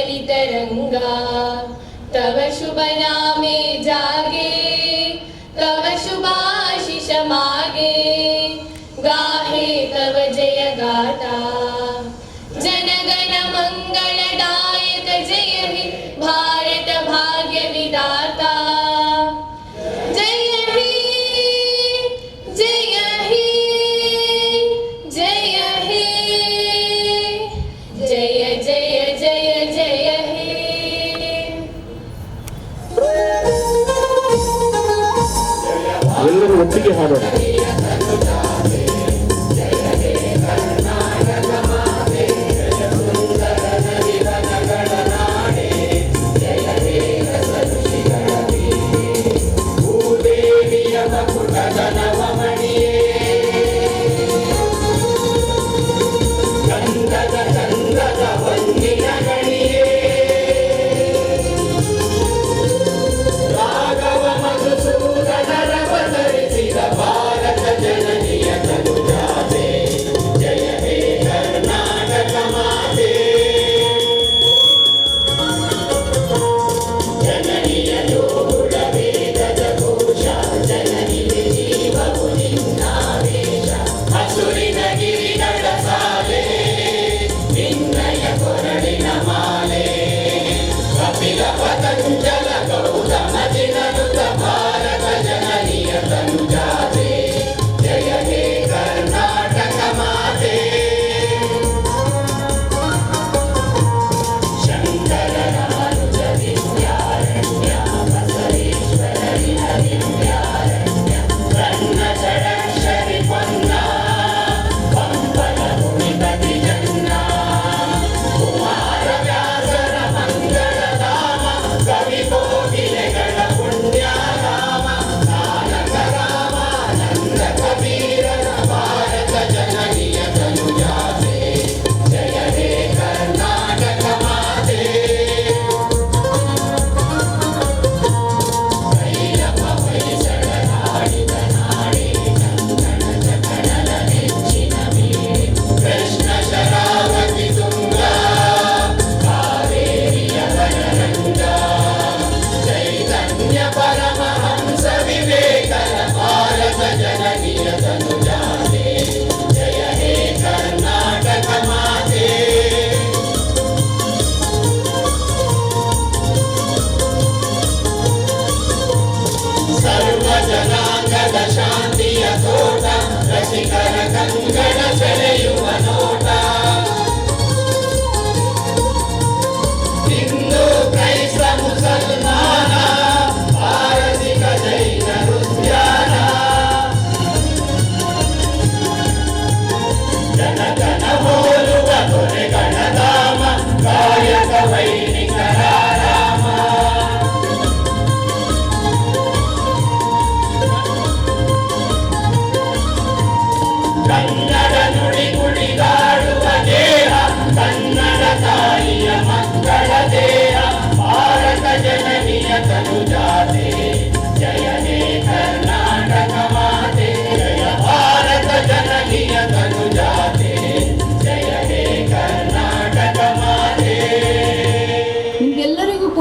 जलवितरङ्गा तव शुभ नामे जागे तव शुभाशिष मागे गाहे तव जय गाथा రక్షికర కంగ.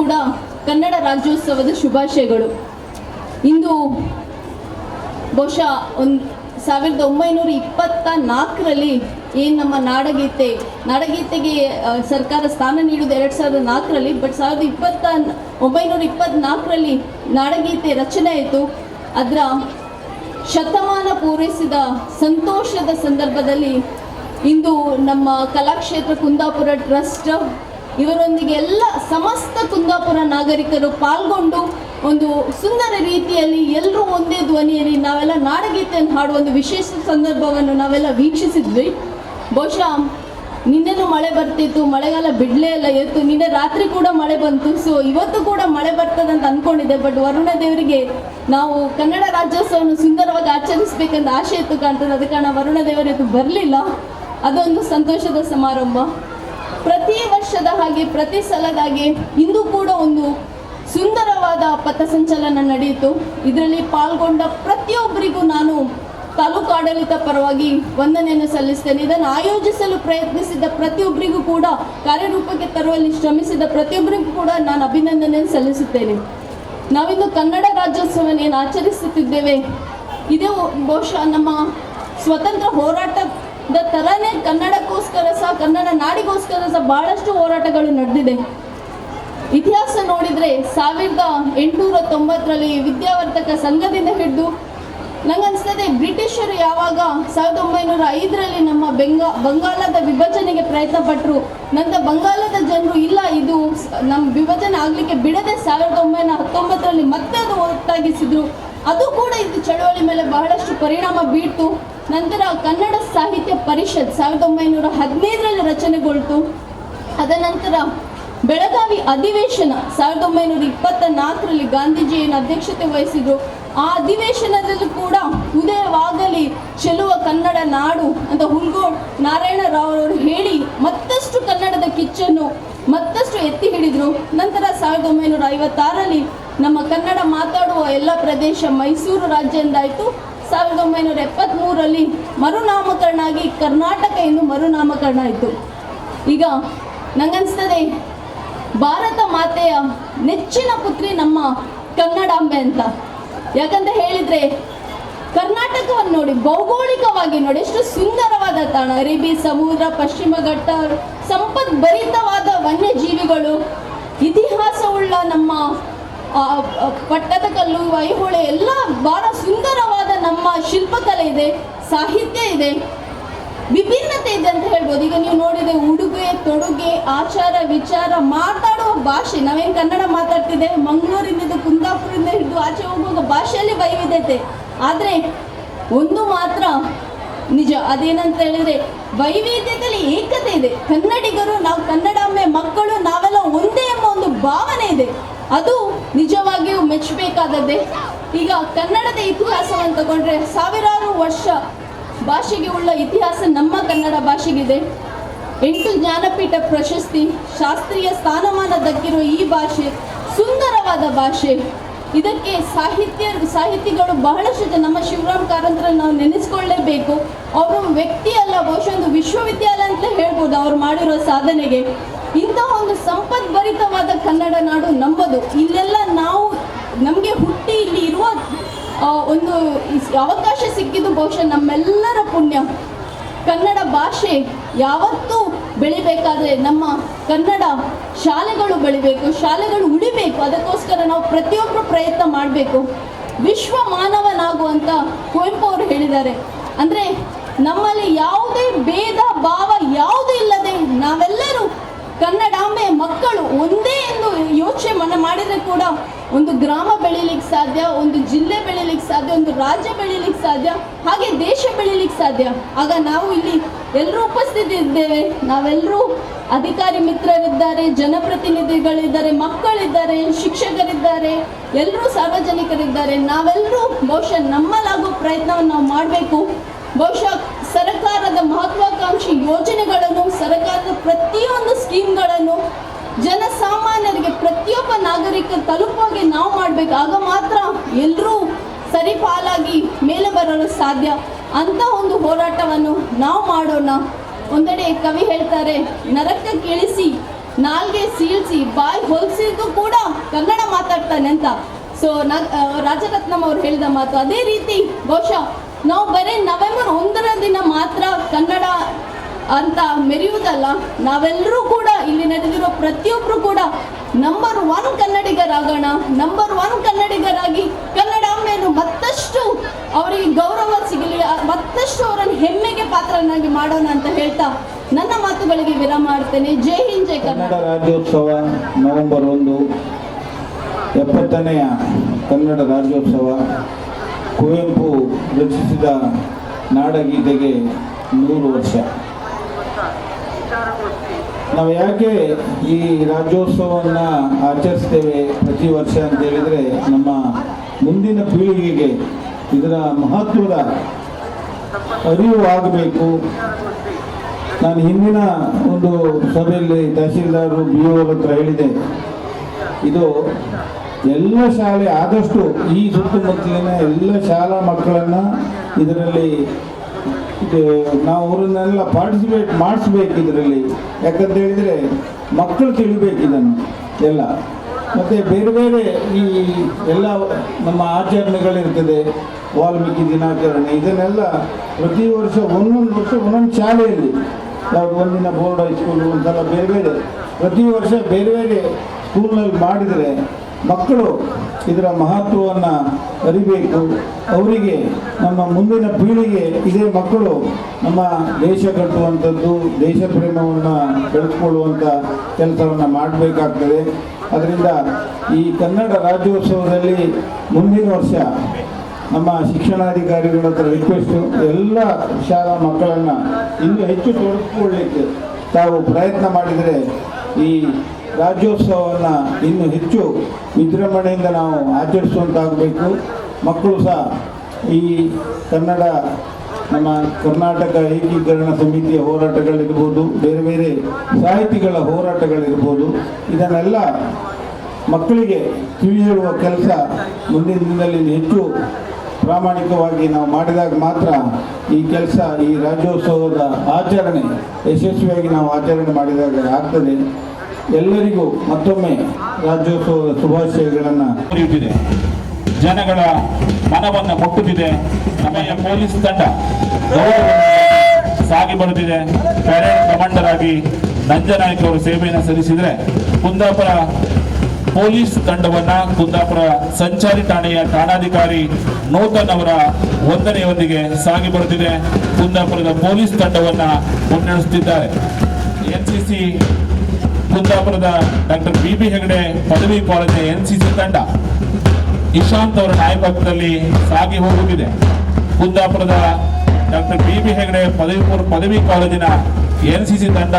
ಕೂಡ ಕನ್ನಡ ರಾಜ್ಯೋತ್ಸವದ ಶುಭಾಶಯಗಳು. ಇಂದು ಬಹುಶಃ ಒಂದು ಸಾವಿರದ ಒಂಬೈನೂರ ಇಪ್ಪತ್ತ ನಾಲ್ಕರಲ್ಲಿ ಏನು ನಮ್ಮ ನಾಡಗೀತೆ, ನಾಡಗೀತೆಗೆ ಸರ್ಕಾರ ಸ್ಥಾನ ನೀಡುವುದು ಎರಡು ಸಾವಿರದ ನಾಲ್ಕರಲ್ಲಿ, ಬಟ್ ಸಾವಿರದ ಇಪ್ಪತ್ತ ಒಂಬೈನೂರ ಇಪ್ಪತ್ತ್ನಾಲ್ಕರಲ್ಲಿ ನಾಡಗೀತೆ ರಚನೆ ಆಯಿತು. ಅದರ ಶತಮಾನ ಪೂರೈಸಿದ ಸಂತೋಷದ ಸಂದರ್ಭದಲ್ಲಿ ಇಂದು ನಮ್ಮ ಕಲಾಕ್ಷೇತ್ರ ಕುಂದಾಪುರ ಟ್ರಸ್ಟ್ ಇವರೊಂದಿಗೆ ಎಲ್ಲ ಸಮಸ್ತ ಕುಂದಾಪುರ ನಾಗರಿಕರು ಪಾಲ್ಗೊಂಡು ಒಂದು ಸುಂದರ ರೀತಿಯಲ್ಲಿ ಎಲ್ಲರೂ ಒಂದೇ ಧ್ವನಿಯಲ್ಲಿ ನಾವೆಲ್ಲ ನಾಡಗೀತೆಯನ್ನು ಹಾಡುವ ಒಂದು ವಿಶೇಷ ಸಂದರ್ಭವನ್ನು ನಾವೆಲ್ಲ ವೀಕ್ಷಿಸಿದ್ವಿ. ಬಹುಶಃ ನಿನ್ನೆನೂ ಮಳೆ ಬರ್ತಿತ್ತು, ಮಳೆಗಾಲ ಬಿಡಲೇ ಇಲ್ಲ ಎತ್ತು ನಿನ್ನೆ ರಾತ್ರಿ ಕೂಡ ಮಳೆ ಬಂತು. ಸೊ ಇವತ್ತು ಕೂಡ ಮಳೆ ಬರ್ತದೆ ಅಂತ ಅಂದ್ಕೊಂಡಿದ್ದೆ ಬಟ್ ವರುಣ ದೇವರಿಗೆ ನಾವು ಕನ್ನಡ ರಾಜ್ಯೋತ್ಸವವನ್ನು ಸುಂದರವಾಗಿ ಆಚರಿಸ್ಬೇಕಂತ ಆಸೆ ಇತ್ತು ಕಾಣ್ತದೆ. ಅದಕ್ಕೆ ವರುಣ ದೇವರು ಇವತ್ತು ಬರಲಿಲ್ಲ. ಅದೊಂದು ಸಂತೋಷದ ಸಮಾರಂಭ. ಪ್ರತಿ ವರ್ಷದ ಹಾಗೆ, ಪ್ರತಿ ಸಲದ ಹಾಗೆ ಇಂದು ಕೂಡ ಒಂದು ಸುಂದರವಾದ ಪಥಸಂಚಲನ ನಡೆಯಿತು. ಇದರಲ್ಲಿ ಪಾಲ್ಗೊಂಡ ಪ್ರತಿಯೊಬ್ಬರಿಗೂ ನಾನು ತಾಲೂಕು ಆಡಳಿತ ಪರವಾಗಿ ವಂದನೆಯನ್ನು ಸಲ್ಲಿಸ್ತೇನೆ. ಇದನ್ನು ಆಯೋಜಿಸಲು ಪ್ರಯತ್ನಿಸಿದ ಪ್ರತಿಯೊಬ್ಬರಿಗೂ ಕೂಡ, ಕಾರ್ಯರೂಪಕ್ಕೆ ತರುವಲ್ಲಿ ಶ್ರಮಿಸಿದ ಪ್ರತಿಯೊಬ್ಬರಿಗೂ ಕೂಡ ನಾನು ಅಭಿನಂದನೆಯನ್ನು ಸಲ್ಲಿಸುತ್ತೇನೆ. ನಾವಿಂದು ಕನ್ನಡ ರಾಜ್ಯೋತ್ಸವನ ಏನು ಆಚರಿಸುತ್ತಿದ್ದೇವೆ, ಇದೇ ಬಹುಶಃ ನಮ್ಮ ಸ್ವತಂತ್ರ ಹೋರಾಟದ ಥರನೇ ಕನ್ನಡಕ್ಕೋಸ್ಕರ ಸಹ, ಕನ್ನಡ ನಾಡಿಗೋಸ್ಕರ ಸಹ ಬಹಳಷ್ಟು ಹೋರಾಟಗಳು ನಡೆದಿದೆ. ಇತಿಹಾಸ ನೋಡಿದರೆ ಸಾವಿರದ ಎಂಟುನೂರ ತೊಂಬತ್ತರಲ್ಲಿ ವಿದ್ಯಾವರ್ತಕ ಸಂಘದಿಂದ ಹಿಡಿದು ನಂಗನ್ಸ್ತದೆ ಬ್ರಿಟಿಷರು ಯಾವಾಗ ಸಾವಿರದ ಒಂಬೈನೂರ ಐದರಲ್ಲಿ ನಮ್ಮ ಬೆಂಗಾ, ಬಂಗಾಳದ ವಿಭಜನೆಗೆ ಪ್ರಯತ್ನ ಪಟ್ಟರು ನಂತರ ಬಂಗಾಳದ ಜನರು ಇಲ್ಲ, ಇದು ನಮ್ಮ ವಿಭಜನೆ ಆಗಲಿಕ್ಕೆ ಬಿಡದೆ ಸಾವಿರದ ಒಂಬೈನೂರ ಹತ್ತೊಂಬತ್ತರಲ್ಲಿ ಮತ್ತೆ ಅದು ಒಟ್ಟಾಗಿಸಿದ್ರು. ಅದು ಕೂಡ ಇದು ಚಳವಳಿ ಮೇಲೆ ಬಹಳಷ್ಟು ಪರಿಣಾಮ ಬೀರ್ತು. ನಂತರ ಕನ್ನಡ ಸಾಹಿತ್ಯ ಪರಿಷತ್ ಸಾವಿರದ ಒಂಬೈನೂರ ಹದಿನೈದರಲ್ಲಿ ರಚನೆಗೊಳ್ತು. ಅದನಂತರ ಬೆಳಗಾವಿ ಅಧಿವೇಶನ ಸಾವಿರದ ಒಂಬೈನೂರ ಇಪ್ಪತ್ತ ನಾಲ್ಕರಲ್ಲಿ ಗಾಂಧೀಜಿ ಏನು ಅಧ್ಯಕ್ಷತೆ ವಹಿಸಿದ್ರು. ಆ ಅಧಿವೇಶನದಲ್ಲೂ ಕೂಡ ಉದಯವಾಗಲಿ, ಚೆಲುವ ಕನ್ನಡ ನಾಡು ಅಂತ ಹುಲ್ಗೋಡ್ ನಾರಾಯಣ ರಾವ್ ಅವರು ಹೇಳಿ ಮತ್ತಷ್ಟು ಕನ್ನಡದ ಕಿಚ್ಚನ್ನು ಮತ್ತಷ್ಟು ಎತ್ತಿ ಹಿಡಿದ್ರು. ನಂತರ ಸಾವಿರದ ಒಂಬೈನೂರ ಐವತ್ತಾರರಲ್ಲಿ ನಮ್ಮ ಕನ್ನಡ ಮಾತಾಡುವ ಎಲ್ಲ ಪ್ರದೇಶ ಮೈಸೂರು ರಾಜ್ಯ ಎಂದಾಯಿತು ಸಾವಿರದ ಒಂಬೈನೂರ ಎಪ್ಪತ್ತ್ಮೂರರಲ್ಲಿ ಮರುನಾಮಕರಣ ಆಗಿ ಕರ್ನಾಟಕ ಎಂದು ಮರುನಾಮಕರಣ ಆಯಿತು ಈಗ ನಂಗನ್ಸ್ತದೆ, ಭಾರತ ಮಾತೆಯ ನೆಚ್ಚಿನ ಪುತ್ರಿ ನಮ್ಮ ಕನ್ನಡಾಂಬೆ ಅಂತ. ಯಾಕಂತ ಹೇಳಿದರೆ, ಕರ್ನಾಟಕವನ್ನು ನೋಡಿ, ಭೌಗೋಳಿಕವಾಗಿ ನೋಡಿ, ಎಷ್ಟು ಸುಂದರವಾದ ತಾಣ. ಅರೇಬಿ ಸಮುದ್ರ, ಪಶ್ಚಿಮ ಘಟ್ಟ ಸಂಪತ್ ಭರಿತವಾದ ವನ್ಯಜೀವಿಗಳು, ಇತಿಹಾಸವುಳ್ಳ ನಮ್ಮ ಪಟ್ಟದಕಲ್ಲು ಐಹೊಳೆ ಎಲ್ಲ ಬಹಳ ಸುಂದರವಾದ ನಮ್ಮ ಶಿಲ್ಪಕಲೆ ಇದೆ, ಸಾಹಿತ್ಯ ಇದೆ, ವಿಭಿನ್ನತೆ ಇದೆ ಅಂತ ಹೇಳ್ಬೋದು. ಈಗ ನೀವು ನೋಡಿದೆ ಉಡುಗೆ, ತೊಡುಗೆ, ಆಚಾರ, ವಿಚಾರ ಮಾತಾಡುವ ಭಾಷೆ. ನಾವೇನು ಕನ್ನಡ ಮಾತಾಡ್ತಿದ್ದೇವೆ? ಮಂಗಳೂರಿನಿಂದ ಕುಂದಾಪುರದಿಂದ ಹಿಡಿದು ಆಚೆ ಹೋಗುವಾಗ ಭಾಷೆಯಲ್ಲಿ ವೈವಿಧ್ಯತೆ. ಆದರೆ ಒಂದು ಮಾತ್ರ ನಿಜ. ಅದೇನಂತ ಹೇಳಿದ್ರೆ ವೈವಿಧ್ಯತೆಯಲ್ಲಿ ಏಕತೆ ಇದೆ. ಕನ್ನಡಿಗರು, ನಾವು ಕನ್ನಡಾಂಬೆ ಮಕ್ಕಳು, ನಾವೆಲ್ಲ ಒಂದೇ ಎಂಬ ಒಂದು ಭಾವನೆ ಇದೆ. ಅದು ಮೆಚ್ಚಬೇಕಾದದ್ದೇ ಈಗ ಕನ್ನಡದ ಇತಿಹಾಸವನ್ನು ತಗೊಂಡ್ರೆ ಸಾವಿರಾರು ವರ್ಷ ಭಾಷೆಗೆ ಉಳ್ಳ ಇತಿಹಾಸ ನಮ್ಮ ಕನ್ನಡ ಭಾಷೆಗಿದೆ. ಎಂಟು ಜ್ಞಾನಪೀಠ ಪ್ರಶಸ್ತಿ, ಶಾಸ್ತ್ರೀಯ ಸ್ಥಾನಮಾನ ದಕ್ಕಿರುವ ಈ ಭಾಷೆ ಸುಂದರವಾದ ಭಾಷೆ. ಇದಕ್ಕೆ ಸಾಹಿತ್ಯ, ಸಾಹಿತಿಗಳು ಬಹಳಷ್ಟು ಜನ ನಮ್ಮ ಶಿವರಾಮ್ ಕಾರಂತರ ನಾವು ನೆನೆಸ್ಕೊಳ್ಳೇಬೇಕು. ಅವರು ವ್ಯಕ್ತಿ ಅಲ್ಲ, ಬಹುಶಃ ಒಂದು ವಿಶ್ವವಿದ್ಯಾಲಯ ಅಂತ ಹೇಳ್ಬೋದು ಅವ್ರು ಮಾಡಿರೋ ಸಾಧನೆಗೆ. ಇಂತಹ ಒಂದು ಸಂಪದ್ಭರಿತವಾದ ಕನ್ನಡ ನಾಡು ನಮ್ಮದು. ಇಲ್ಲೆಲ್ಲ ನಾವು ನಮಗೆ ಹುಟ್ಟಿ ಇಲ್ಲಿ ಇರುವ ಒಂದು ಅವಕಾಶ ಸಿಕ್ಕಿದ್ದು ಬಹುಶಃ ನಮ್ಮೆಲ್ಲರ ಪುಣ್ಯ. ಕನ್ನಡ ಭಾಷೆ ಯಾವತ್ತೂ ಬೆಳಿಬೇಕಾದ್ರೆ ನಮ್ಮ ಕನ್ನಡ ಶಾಲೆಗಳು ಬೆಳಿಬೇಕು, ಶಾಲೆಗಳು ಉಳಿಬೇಕು. ಅದಕ್ಕೋಸ್ಕರ ನಾವು ಪ್ರತಿಯೊಬ್ಬರು ಪ್ರಯತ್ನ ಮಾಡಬೇಕು. ವಿಶ್ವ ಮಾನವನಾಗುವಂತ ಕುವೆಂಪು ಅವರು ಹೇಳಿದ್ದಾರೆ. ಅಂದರೆ ನಮ್ಮಲ್ಲಿ ಯಾವುದೇ ಭೇದ, ಭಾವ ಯಾವುದೂ ಇಲ್ಲದೆ ನಾವೆಲ್ಲರೂ ಕನ್ನಡಾಂಬೆ ಮಕ್ಕಳು ಒಂದೇ ಎಂದು ಯೋಚನೆ ಮಾಡಿದರೆ ಕೂಡ ಒಂದು ಗ್ರಾಮ ಬೆಳೀಲಿಕ್ಕೆ ಸಾಧ್ಯ, ಒಂದು ಜಿಲ್ಲೆ ಬೆಳೀಲಿಕ್ಕೆ ಸಾಧ್ಯ, ಒಂದು ರಾಜ್ಯ ಬೆಳೀಲಿಕ್ಕೆ ಸಾಧ್ಯ, ಹಾಗೆ ದೇಶ ಬೆಳೀಲಿಕ್ಕೆ ಸಾಧ್ಯ. ಆಗ ನಾವು ಇಲ್ಲಿ ಎಲ್ಲರೂ ಉಪಸ್ಥಿತಿ ಇದ್ದೇವೆ ನಾವೆಲ್ಲರೂ ಅಧಿಕಾರಿ ಮಿತ್ರರಿದ್ದಾರೆ, ಜನಪ್ರತಿನಿಧಿಗಳಿದ್ದಾರೆ, ಮಕ್ಕಳಿದ್ದಾರೆ, ಶಿಕ್ಷಕರಿದ್ದಾರೆ, ಎಲ್ಲರೂ ಸಾರ್ವಜನಿಕರಿದ್ದಾರೆ. ನಾವೆಲ್ಲರೂ ಬಹುಶಃ ನಮ್ಮಲ್ಲಾಗೋ ಪ್ರಯತ್ನವನ್ನು ನಾವು ಮಾಡಬೇಕು. ಬಹುಶಃ ಸರ್ಕಾರದ ಮಹತ್ವಾಕಾಂಕ್ಷಿ ಯೋಜನೆಗಳನ್ನು, ಸರ್ಕಾರದ ಪ್ರತಿಯೊಂದು ಸ್ಕೀಮ್ಗಳನ್ನು ನಾಗರಿಕ ತಲುಪುವಾಗೆ ನಾವು ಮಾಡ್ಬೇಕು. ಆಗ ಮಾತ್ರ ಎಲ್ಲರೂ ಸರಿಪಾಲಾಗಿ ಮೇಲೆ ಬರಲು ಸಾಧ್ಯ. ಅಂತ ಒಂದು ಹೋರಾಟವನ್ನು ನಾವು ಮಾಡೋಣ. ಒಂದೆಡೆ ಕವಿ ಹೇಳ್ತಾರೆ, ನರಕ ಕೇಳಿಸಿ, ನಾಲ್ಗೆ ಸೀಳಿಸಿ, ಬಾಯಿ ಹೊಲಿಸಿದ್ದು ಕೂಡ ಕನ್ನಡ ಮಾತಾಡ್ತಾನೆ ಅಂತ. ಸೊ ರಾಜರತ್ನಂ ಅವ್ರು ಹೇಳಿದ ಮಾತು ಅದೇ ರೀತಿ. ಬಹುಶಃ ನಾವು ಬರೀ ನವೆಂಬರ್ ಒಂದರ ದಿನ ಮಾತ್ರ ಕನ್ನಡ ಅಂತ ಮೆರೆಯುವುದಲ್ಲ, ನಾವೆಲ್ಲರೂ ಕೂಡ ಇಲ್ಲಿ ನಡೆದಿರೋ ಪ್ರತಿಯೊಬ್ಬರು ಕೂಡ ನಂಬರ್ ಒನ್ ಕನ್ನಡಿಗರಾಗೋಣ ನಂಬರ್ ಒನ್ ಕನ್ನಡಿಗರಾಗಿ ಕನ್ನಡ ಕನ್ನಡಾಂಬೆಯನ್ನು ಮತ್ತಷ್ಟು ಅವರಿಗೆ ಗೌರವ ಸಿಗಲಿ ಮತ್ತಷ್ಟು ಅವರನ್ನು ಹೆಮ್ಮೆಗೆ ಪಾತ್ರನಾಗಿ ಮಾಡೋಣ ಅಂತ ಹೇಳ್ತಾ ನನ್ನ ಮಾತುಗಳಿಗೆ ವಿರಾಮ ಮಾಡ್ತೇನೆ ಜೈ ಹಿಂದ್ ಜೈ ಕನ್ನಡ ರಾಜ್ಯೋತ್ಸವ ನವೆಂಬರ್ ಒಂದು, ಎಪ್ಪತ್ತನೆಯ ಕನ್ನಡ ರಾಜ್ಯೋತ್ಸವ ಕುವೆಂಪು ರಚಿಸಿದ ನಾಡಗೀತೆಗೆ ನೂರು ವರ್ಷ. ನಾವು ಯಾಕೆ ಈ ರಾಜ್ಯೋತ್ಸವವನ್ನು ಆಚರಿಸ್ತೇವೆ ಪ್ರತಿ ವರ್ಷ ಅಂತ ಹೇಳಿದರೆ ನಮ್ಮ ಮುಂದಿನ ಪೀಳಿಗೆಗೆ ಇದರ ಮಹತ್ವದ ಅರಿವು ಆಗಬೇಕು. ನಾನು ಹಿಂದಿನ ಒಂದು ಸಭೆಯಲ್ಲಿ ತಹಸೀಲ್ದಾರರು ಬಿ ಓ ಹತ್ರ ಹೇಳಿದೆ. ಇದು ಎಲ್ಲ ಶಾಲೆ ಆದಷ್ಟು ಈ ಸುತ್ತಮುತ್ತಲಿನ ಎಲ್ಲ ಶಾಲಾ ಮಕ್ಕಳನ್ನು ಇದರಲ್ಲಿ ಇದು ನಾವು ಅವರನ್ನೆಲ್ಲ ಪಾರ್ಟಿಸಿಪೇಟ್ ಮಾಡಿಸ್ಬೇಕು ಇದರಲ್ಲಿ ಯಾಕಂತ ಹೇಳಿದರೆ ಮಕ್ಕಳು ತಿಳಿಬೇಕು ಇದನ್ನು ಎಲ್ಲ. ಮತ್ತು ಬೇರೆ ಬೇರೆ ಈ ಎಲ್ಲ ನಮ್ಮ ಆಚರಣೆಗಳಿರ್ತದೆ, ವಾಲ್ಮೀಕಿ ದಿನಾಚರಣೆ, ಇದನ್ನೆಲ್ಲ ಪ್ರತಿ ವರ್ಷ ಒಂದೊಂದು ವರ್ಷ ಒಂದೊಂದು ಶಾಲೆಯಲ್ಲಿ, ಯಾವುದು ಒಂದಿನ ಬೋರ್ಡ್ ಹೈಸ್ಕೂಲು ಒಂದ್ಸಲ ಬೇರೆ ಬೇರೆ. ಪ್ರತಿ ವರ್ಷ ಬೇರೆ ಬೇರೆ ಸ್ಕೂಲ್ನಲ್ಲಿ ಮಾಡಿದರೆ ಮಕ್ಕಳು ಇದರ ಮಹತ್ವವನ್ನು ಅರಿಬೇಕು. ಅವರಿಗೆ ನಮ್ಮ ಮುಂದಿನ ಪೀಳಿಗೆ ಇದೇ ಮಕ್ಕಳು ನಮ್ಮ ದೇಶ ಕಟ್ಟುವಂಥದ್ದು, ದೇಶ ಪ್ರೇಮವನ್ನು ಬೆಳೆಸ್ಕೊಳ್ಳುವಂಥ ಕೆಲಸವನ್ನು ಮಾಡಬೇಕಾಗ್ತದೆ. ಅದರಿಂದ ಈ ಕನ್ನಡ ರಾಜ್ಯೋತ್ಸವದಲ್ಲಿ ಮುಂದಿನ ವರ್ಷ ನಮ್ಮ ಶಿಕ್ಷಣಾಧಿಕಾರಿಗಳ ಹತ್ರ ರಿಕ್ವೆಸ್ಟು ಎಲ್ಲ ಶಾಲಾ ಮಕ್ಕಳನ್ನು ಇನ್ನೂ ಹೆಚ್ಚು ತೊಡಗಿಸ್ಕೊಳ್ಳಿಕ್ಕೆ ತಾವು ಪ್ರಯತ್ನ ಮಾಡಿದರೆ ಈ ರಾಜ್ಯೋತ್ಸವವನ್ನು ಇನ್ನೂ ಹೆಚ್ಚು ವಿಜೃಂಭಣೆಯಿಂದ ನಾವು ಆಚರಿಸುವಂತಾಗಬೇಕು. ಮಕ್ಕಳು ಸಹ ಈ ಕನ್ನಡ, ನಮ್ಮ ಕರ್ನಾಟಕ ಏಕೀಕರಣ ಸಮಿತಿಯ ಹೋರಾಟಗಳಿರ್ಬೋದು, ಬೇರೆ ಬೇರೆ ಸಾಹಿತಿಗಳ ಹೋರಾಟಗಳಿರ್ಬೋದು, ಇದನ್ನೆಲ್ಲ ಮಕ್ಕಳಿಗೆ ತಿಳಿ ಕೆಲಸ ಮುಂದಿನ ದಿನದಲ್ಲಿ ಹೆಚ್ಚು ಪ್ರಾಮಾಣಿಕವಾಗಿ ನಾವು ಮಾಡಿದಾಗ ಮಾತ್ರ ಈ ಕೆಲಸ, ಈ ರಾಜ್ಯೋತ್ಸವದ ಆಚರಣೆ ಯಶಸ್ವಿಯಾಗಿ ನಾವು ಆಚರಣೆ ಮಾಡಿದಾಗ ಆಗ್ತದೆ. ಎಲ್ಲರಿಗೂ ಮತ್ತೊಮ್ಮೆ ರಾಜ್ಯೋತ್ಸವದ ಶುಭಾಶಯಗಳನ್ನು ಪಡೆಯುತ್ತಿದೆ ಜನಗಳ ಮನವನ್ನು ಮುಟ್ಟುತ್ತಿದೆ. ನಮ್ಮ ಪೊಲೀಸ್ ತಂಡ ಸಾಗಿ ಬರುತ್ತಿದೆ. ಪ್ಯಾರೇಡ್ ಕಮಾಂಡರ್ ಆಗಿ ನಂಜನಾಯ್ಕ ಅವರು ಸೇವೆಯನ್ನು ಸಲ್ಲಿಸಿದರೆ ಕುಂದಾಪುರ ಪೊಲೀಸ್ ತಂಡವನ್ನು ಕುಂದಾಪುರ ಸಂಚಾರಿ ಠಾಣೆಯ ಠಾಣಾಧಿಕಾರಿ ನೂತನ್ ಅವರ ವಂದನೆಯೊಂದಿಗೆ ಸಾಗಿ ಬರುತ್ತಿದೆ. ಕುಂದಾಪುರದ ಪೊಲೀಸ್ ತಂಡವನ್ನ ಮುನ್ನಡೆಸುತ್ತಿದ್ದಾರೆ. ಎನ್ಸಿಸಿ ಕುಂದಾಪುರದ ಡಾಕ್ಟರ್ ಬಿ ಬಿ ಹೆಗಡೆ ಪದವಿ ಕಾಲೇಜಿನ ಸಿ ತಂಡ ಇಶಾಂತ್ ಅವರ ನಾಯಕತ್ವದಲ್ಲಿ ಸಾಗಿ ಹೋಗುತ್ತಿದೆ. ಕುಂದಾಪುರದ ಡಾಕ್ಟರ್ ಬಿ ಬಿ ಹೆಗಡೆ ಪದವಿ ಪೂರ್ವ ಪದವಿ ಕಾಲೇಜಿನ ಸಿ ತಂಡ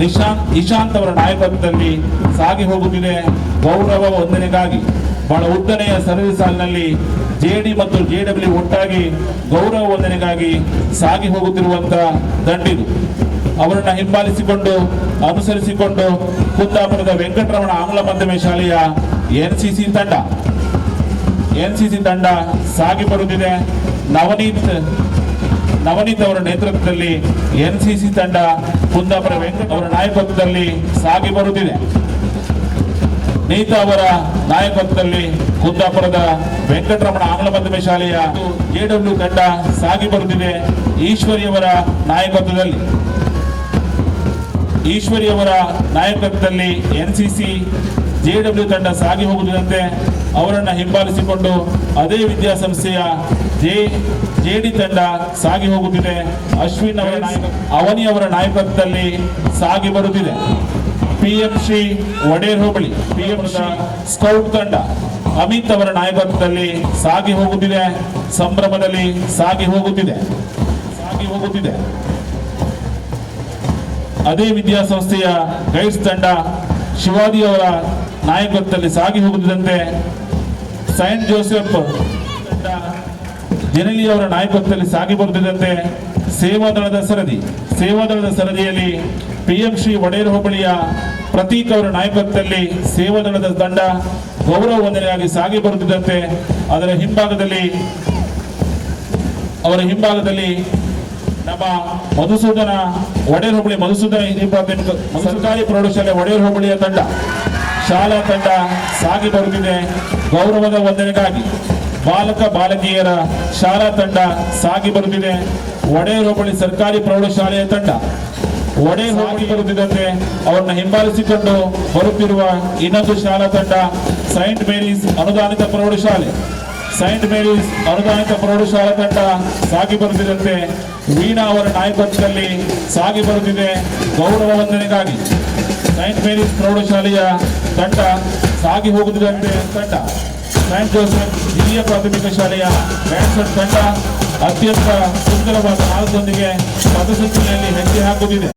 ನಿಶಾಂತ್, ಇಶಾಂತ್ ಅವರ ನಾಯಕತ್ವದಲ್ಲಿ ಸಾಗಿ ಹೋಗುತ್ತಿದೆ. ಗೌರವ ವಂದನೆಗಾಗಿ ಬಹಳ ಉದ್ದನೆಯ ಸರದಿ ಸಾಲಿನಲ್ಲಿ ಜೆಡಿ ಮತ್ತು ಜೆ ಡಬ್ಲ್ಯೂ ಒಟ್ಟಾಗಿ ಗೌರವ ವಂದನೆಗಾಗಿ ಸಾಗಿ ಹೋಗುತ್ತಿರುವಂತ ದಂಡಿದು ಅವರನ್ನ ಹಿಂಬಾಲಿಸಿಕೊಂಡು, ಅನುಸರಿಸಿಕೊಂಡು ಕುಂದಾಪುರದ ವೆಂಕಟರಮಣ ಆಂಗ್ಲ ಮಾಧ್ಯಮ ಶಾಲೆಯ ಎನ್ ಸಿ ಸಿ ತಂಡ. ಎನ್ ಸಿ ಸಿ ತಂಡ ಸಾಗಿ ಬರುತ್ತಿದೆ. ನವನೀತ್ ನವನೀತ್ ಅವರ ನೇತೃತ್ವದಲ್ಲಿ ಎನ್ ಸಿ ಸಿ ತಂಡ ಕುಂದಾಪುರ ವೆಂಕಟ, ಅವರ ನಾಯಕತ್ವದಲ್ಲಿ ಸಾಗಿ ಬರುತ್ತಿದೆ. ನೀತಾ ಅವರ ನಾಯಕತ್ವದಲ್ಲಿ ಕುಂದಾಪುರದ ವೆಂಕಟರಮಣ ಆಂಗ್ಲ ಮಾಧ್ಯಮ ಶಾಲೆಯ ಎಡಬ್ಲ್ಯೂ ತಂಡ ಸಾಗಿ ಬರುತ್ತಿದೆ ಈಶ್ವರಿ ಅವರ ನಾಯಕತ್ವದಲ್ಲಿ N C C J W ತಂಡ ಸಾಗಿ ಹೋಗುತ್ತಿದ್ದಂತೆ ಅವರನ್ನು ಹಿಂಬಾಲಿಸಿಕೊಂಡು ಅದೇ ವಿದ್ಯಾಸಂಸ್ಥೆಯ ಜೆ, ಜೆಡಿ ತಂಡ ಸಾಗಿ ಹೋಗುತ್ತಿದೆ. ಅಶ್ವಿನ್ ಅವರ ನಾಯಕ, ಅವನಿ ಅವರ ನಾಯಕತ್ವದಲ್ಲಿ ಸಾಗಿ ಬರುತ್ತಿದೆ. ಪಿ ಎಂ ಶ್ರೀ ಒಡೇರ್ ಹೋಬಳಿ, ಪಿಎಂ ಸ್ಕೌಟ್ ತಂಡ ಅಮಿತ್ ಅವರ ನಾಯಕತ್ವದಲ್ಲಿ ಸಾಗಿ ಹೋಗುತ್ತಿದೆ. ಸಂಭ್ರಮದಲ್ಲಿ ಸಾಗಿ ಹೋಗುತ್ತಿದೆ. ಸಾಗಿ ಹೋಗುತ್ತಿದೆ. ಅದೇ ವಿದ್ಯಾಸಂಸ್ಥೆಯ ಗೈಡ್ಸ್ ತಂಡ ಶಿವಾಜಿ ಅವರ ನಾಯಕತ್ವದಲ್ಲಿ ಸಾಗಿ ಹೋಗುತ್ತಿದ್ದಂತೆ ಸೈಂಟ್ ಜೋಸೆಫ್ ತಂಡ ಜನಲಿ ಅವರ ನಾಯಕತ್ವದಲ್ಲಿ ಸಾಗಿ ಬರುತ್ತಿದ್ದಂತೆ ಸೇವಾದಳದ ಸರದಿ ಸೇವಾದಳದ ಸರದಿಯಲ್ಲಿ ಪಿ ಎಂ ಶ್ರೀ ಒಡೆಯರ್ ಹೋಬಳಿಯ ಪ್ರತೀಕ್ ಅವರ ನಾಯಕತ್ವದಲ್ಲಿ ಸೇವಾದಳದ ತಂಡ ಗೌರವ ವಂದನೆಯಾಗಿ ಸಾಗಿ ಬರುತ್ತಿದ್ದಂತೆ, ಅದರ ಹಿಂಭಾಗದಲ್ಲಿ, ಅವರ ಹಿಂಭಾಗದಲ್ಲಿ ನಮ್ಮ ಮಧುಸೂದನ ಒಡೆಯರ್ ಹೋಬಳಿ ಮಧುಸೂದನ ಡಿಪಾರ್ಟ್ಮೆಂಟ್ ಸರ್ಕಾರಿ ಪ್ರೌಢಶಾಲೆ ಒಡೆಯರ್ ಹೋಬಳಿಯ ತಂಡ. ಶಾಲಾ ತಂಡ ಸಾಗಿ ಬರುತ್ತಿದೆ. ಗೌರವದ ವಂದನೆಗಾಗಿ ಬಾಲಕ, ಬಾಲಕಿಯರ ಶಾಲಾ ತಂಡ ಸಾಗಿ ಬರುತ್ತಿದೆ. ಒಡೆಯರ್ ಹೋಬಳಿ ಸರ್ಕಾರಿ ಪ್ರೌಢಶಾಲೆಯ ತಂಡ ಒಡೆ ಹೋಗಿ ಬರುತ್ತಿದ್ದಂತೆ ಅವರನ್ನು ಹಿಂಬಾಲಿಸಿಕೊಂಡು ಬರುತ್ತಿರುವ ಇನ್ನೊಂದು ಶಾಲಾ ತಂಡ ಸೈಂಟ್ ಮೇರೀಸ್ ಅನುದಾನಿತ ಪ್ರೌಢಶಾಲೆ. ಸೈಂಟ್ ಮೇರೀಸ್ ಅನುದಾನಿತ ಪ್ರೌಢಶಾಲಾ ತಂಡ ಸಾಗಿ ಬರುತ್ತಿದ್ದಂತೆ ವೀಣಾ ಅವರ ನಾಯಕತ್ವದಲ್ಲಿ ಸಾಗಿ ಬರುತ್ತಿದೆ ಗೌರವ ವಂದನೆಗಾಗಿ. ಸೈಂಟ್ ಮೇರೀಸ್ ಪ್ರೌಢಶಾಲೆಯ ತಂಡ ಸಾಗಿ ಹೋಗುತ್ತಿದ್ದಂತೆ ತಂಡ. ಸೈಂಟ್ ಜೋಸೆಫ್ ಹಿರಿಯ ಪ್ರಾಥಮಿಕ ಶಾಲೆಯ ಬ್ಯಾಟ್ಸ್ಮನ್ ತಂಡ ಅತ್ಯಂತ ಸುಂದರವಾದ ನಾಲ್ಕೊಂದಿಗೆ ಪಥಸಂಚಲನೆಯಲ್ಲಿ ಹೆಜ್ಜೆ ಹಾಕುತ್ತಿದೆ.